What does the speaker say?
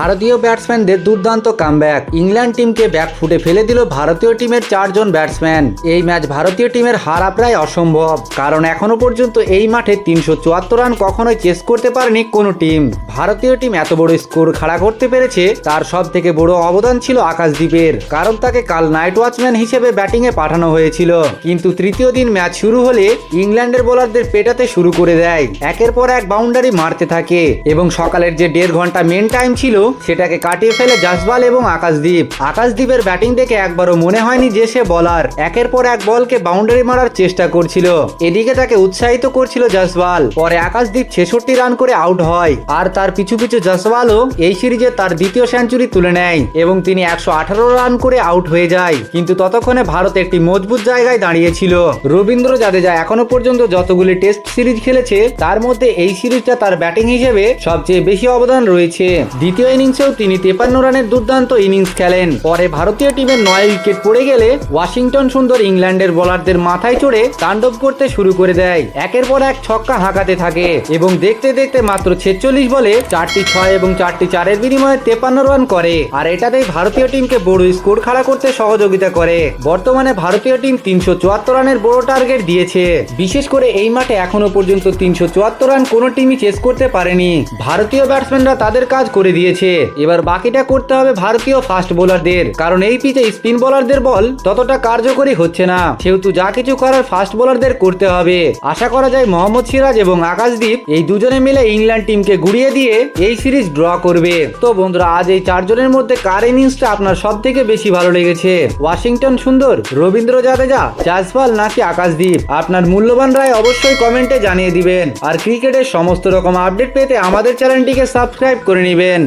ভারতীয় ব্যাটসম্যানদের দুর্দান্ত কামব্যাক। ইংল্যান্ড টিমকে ব্যাক ফুটে ফেলে দিল ভারতীয় টিমের চারজন ব্যাটসম্যান। এই ম্যাচ ভারতীয় টিমের হারা প্রায় অসম্ভব। কারণ এখনও পর্যন্ত এই মাঠে তিনশো চুয়াত্তর রান কখনোই চেস করতে পারেনি কোনো টিম। ভারতীয় টিম এত বড় স্কোর খাড়া করতে পেরেছে, তার সব থেকে বড় অবদান ছিল আকাশদ্বীপের, কারণ তাকে কাল নাইট ওয়াচম্যান হিসেবে ব্যাটিংয়ে পাঠানো হয়েছিল। কিন্তু তৃতীয় দিন ম্যাচ শুরু হলে ইংল্যান্ডের বোলারদের পেটাতে শুরু করে দেয়। একের পর এক বাউন্ডারি মারতে থাকে এবং সকালের যে দেড় ঘণ্টা মেন টাইম ছিল, সেটাকে কাটিয়ে ফেলে জাসবাল এবং আকাশদ্বীপ। আকাশদ্বীপের ব্যাটিং দেখে একবারও মনে হয়নি যে সে বলার। একের পর এক বলকে বাউন্ডারি মারার চেষ্টা করছিল। এদিকে তাকে উৎসাহিত করছিল জাসওয়াল। পরে আকাশদ্বীপ ছেষট্টি রান করে আউট হয়। আর তার পিছু পিছু জাসওয়ালও এই সিরিজে তার দ্বিতীয় সেঞ্চুরি তুলে নেয় এবং তিনি একশো আঠারো রান করে আউট হয়ে যায়। কিন্তু ততক্ষণে ভারত একটি মজবুত জায়গায় দাঁড়িয়েছিল। রবীন্দ্র জাদেজা এখনও পর্যন্ত যতগুলি টেস্ট সিরিজ খেলেছে, তার মধ্যে এই সিরিজটা তার ব্যাটিং হিসেবে সবচেয়ে বেশি অবদান রয়েছে। দ্বিতীয় ইনিংসেও তিনি তেপান্ন রানের দুর্দান্ত ইনিংস খেলেন। পরে ভারতীয় টিমের নয় উইকেট পড়ে গেলে ওয়াশিংটন সুন্দর ইংল্যান্ডের বোলারদের মাথায় চড়ে তাণ্ডব করতে শুরু করে দেয়। একের পর এক ছক্কা হাঁকাতে থাকে এবং দেখতে দেখতে মাত্র ছেচল্লিশ বলে চারটি ছয় এবং চারটি চারের বিনিময়ে তেপান্ন রান করে। আর এটাতেই ভারতীয় টিমকে বড় স্কোর খাড়া করতে সহযোগিতা করে। বর্তমানে ভারতীয় টিম তিনশো চুয়াত্তর রানের বড় টার্গেট দিয়েছে। বিশেষ করে এই মাঠে এখনও পর্যন্ত তিনশো চুয়াত্তর রান কোনো টিমই চেস করতে পারেনি। ভারতীয় ব্যাটসম্যানরা তাদের কাজ করে দিয়েছে। এবার বাকিটা করতে হবে ভারতীয় ফাস্ট বোলারদের কারণ এই পিচে স্পিন বোলারদের বল ততটা কার্যকরী হচ্ছে না। সেহেতু যা কিছু করার ফাস্ট বোলারদের করতে হবে। আশা করা যায় মোহাম্মদ সিরাজ এবং আকাশদীপ এই দুজনে মিলে ইংল্যান্ড টিমকে গুড়িয়ে দিয়ে এই সিরিজ ড্র করবে। তো বন্ধুরা, আজ এই চারজনের মধ্যে কার ইনিংসটা আপনার সব থেকে বেশি ভালো লেগেছে? ওয়াশিংটন সুন্দর, রবীন্দ্র জাদেজা, জাজপাল নাকি আকাশদ্বীপ আপনার মূল্যবান রায় অবশ্যই কমেন্টে জানিয়ে দিবেন। আর ক্রিকেটের সমস্ত রকম আপডেট পেতে আমাদের চ্যানেলটিকে সাবস্ক্রাইব করে নেবেন।